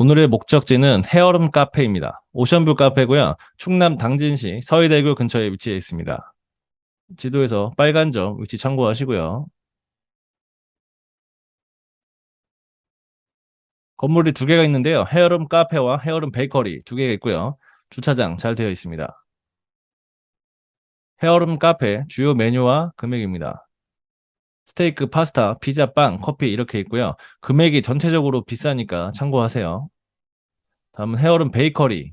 오늘의 목적지는 해얼음 카페입니다. 오션뷰 카페고요. 충남 당진시 서해대교 근처에 위치해 있습니다. 지도에서 빨간 점 위치 참고하시고요. 건물이 두 개가 있는데요. 해얼음 카페와 해얼음 베이커리 두 개가 있고요. 주차장 잘 되어 있습니다. 해얼음 카페 주요 메뉴와 금액입니다. 스테이크, 파스타, 피자, 빵, 커피 이렇게 있고요. 금액이 전체적으로 비싸니까 참고하세요. 다음은 헤어름 베이커리,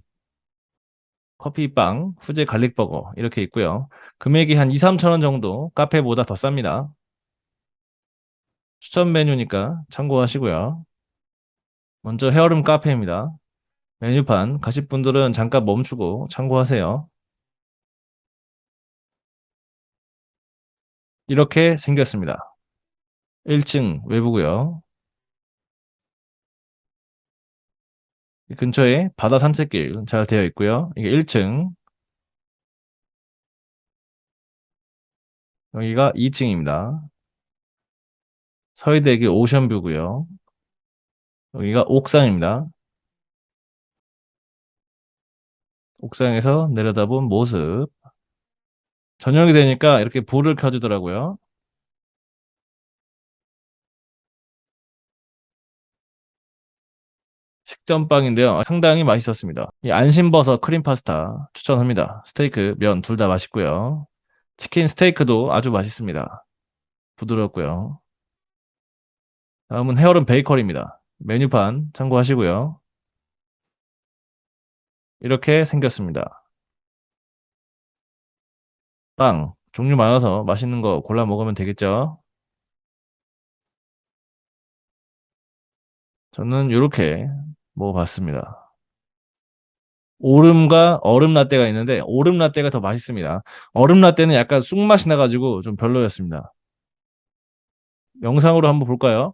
커피 빵, 후제 갈릭버거 이렇게 있고요. 금액이 한 2, 3천 원 정도 카페보다 더 쌉니다. 추천 메뉴니까 참고하시고요. 먼저 헤어름 카페입니다. 메뉴판 가실 분들은 잠깐 멈추고 참고하세요. 이렇게 생겼습니다. 1층 외부고요. 이 근처에 바다 산책길 잘 되어 있고요. 이게 1층. 여기가 2층입니다. 서해대교 오션뷰고요. 여기가 옥상입니다. 옥상에서 내려다본 모습. 저녁이 되니까 이렇게 불을 켜주더라고요. 식전빵인데요. 상당히 맛있었습니다. 이 안심버섯 크림 파스타 추천합니다. 스테이크, 면 둘 다 맛있고요. 치킨 스테이크도 아주 맛있습니다. 부드럽고요. 다음은 헤어름 베이커리입니다. 메뉴판 참고하시고요. 이렇게 생겼습니다. 빵 종류 많아서 맛있는 거 골라 먹으면 되겠죠? 저는 이렇게 먹어봤습니다. 오름과 얼음 라떼가 있는데 오름 라떼가 더 맛있습니다. 얼음 라떼는 약간 쑥맛이 나가지고 좀 별로였습니다. 영상으로 한번 볼까요?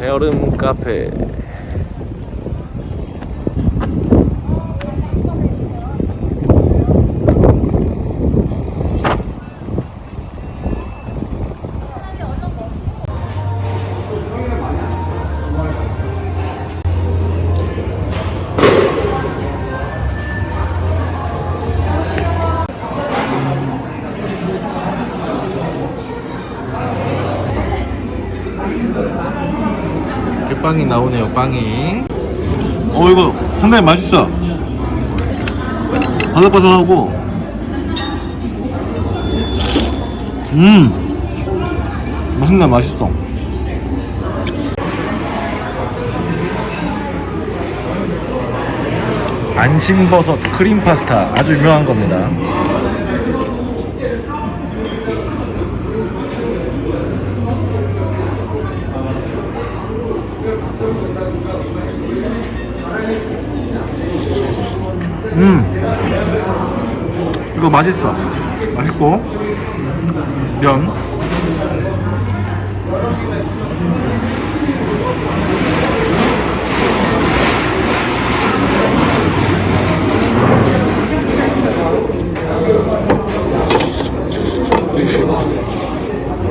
해얼음 카페 빵이 나오네요 빵이. 어 이거 상당히 맛있어. 바삭바삭하고. 음. 맛있네 맛있어. 안심버섯 크림 파스타. 아주 유명한 겁니다 음 이거 맛있어 맛있고 면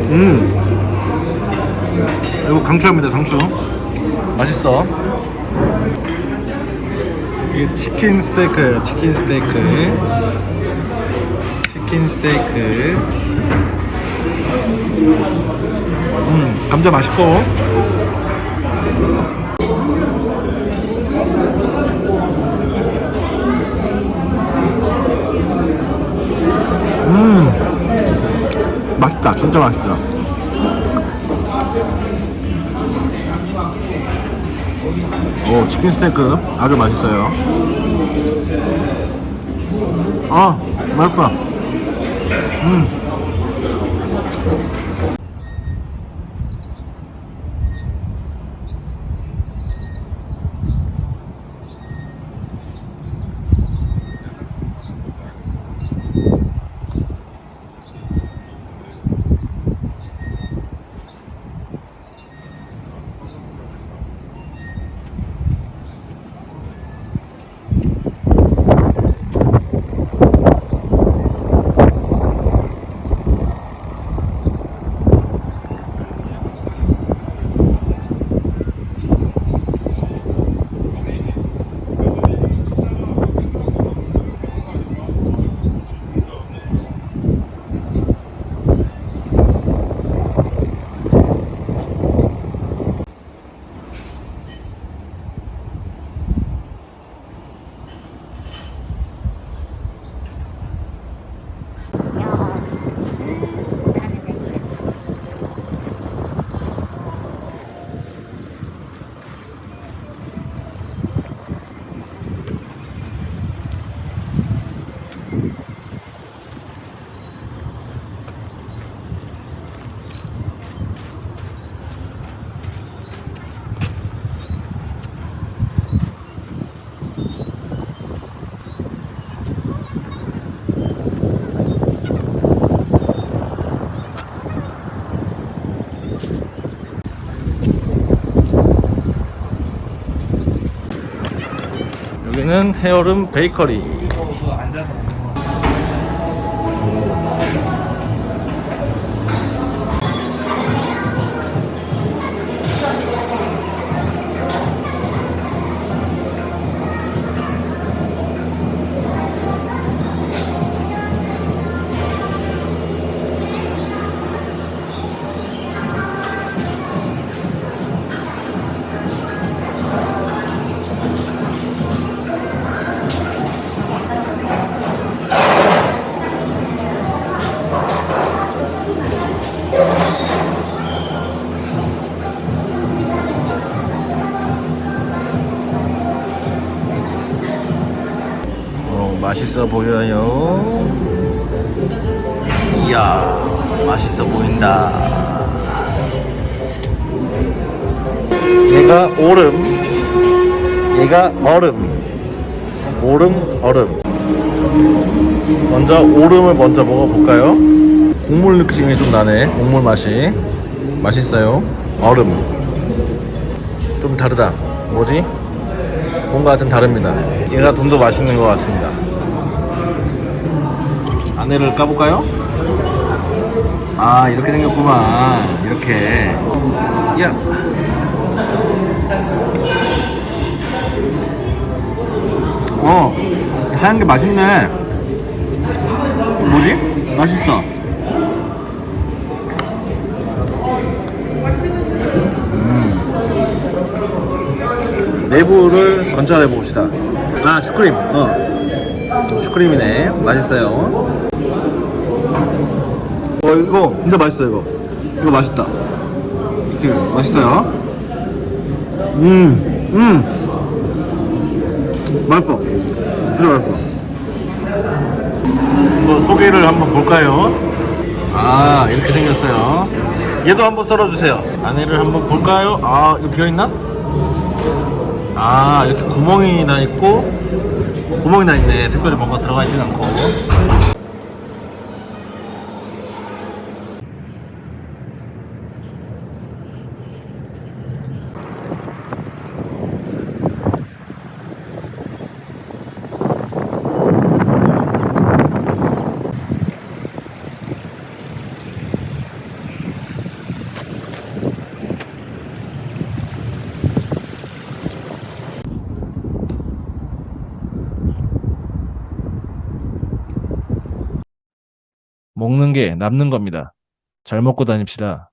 음. 이거 강추합니다, 강추. 맛있어. 이게 치킨 스테이크예요, 치킨 스테이크. 치킨 스테이크. 음, 감자 맛있고. 음, 맛있다, 진짜 맛있다. 오 치킨 스테이크. 아주 맛있어요. 아 맛있다. 음 여기는 헤어룸 베이커리. 맛있어 보여요. 이야, 맛있어 보인다. 얘가 오름, 얘가 얼음. 오름, 얼음. 먼저 오름을 먼저 먹어볼까요? 국물 느낌이 좀 나네. 국물 맛이. 맛있어요. 얼음. 좀 다르다. 뭐지? 뭔가 좀 다릅니다. 얘가 좀 더 맛있는 것 같습니다. 안에를 까볼까요? 아 이렇게 생겼구만. 이렇게. 야. 어 하얀 게 맛있네. 뭐지? 맛있어. 내부를 관찰해 봅시다. 아, 슈크림. 어. 슈크림이네. 맛있어요. 어, 이거 진짜 맛있어, 이거. 이거 맛있다. 이렇게 맛있어요. 음, 음. 맛있어. 진짜 맛있어. 뭐 소개를 한번 볼까요? 아, 이렇게 생겼어요. 얘도 한번 썰어주세요. 안에를 한번 볼까요? 아, 이거 비어있나? 아 이렇게 구멍이 나 있고 구멍이 나 있네 특별히 뭔가 들어가 있진 않고 먹는 게 남는 겁니다. 잘 먹고 다닙시다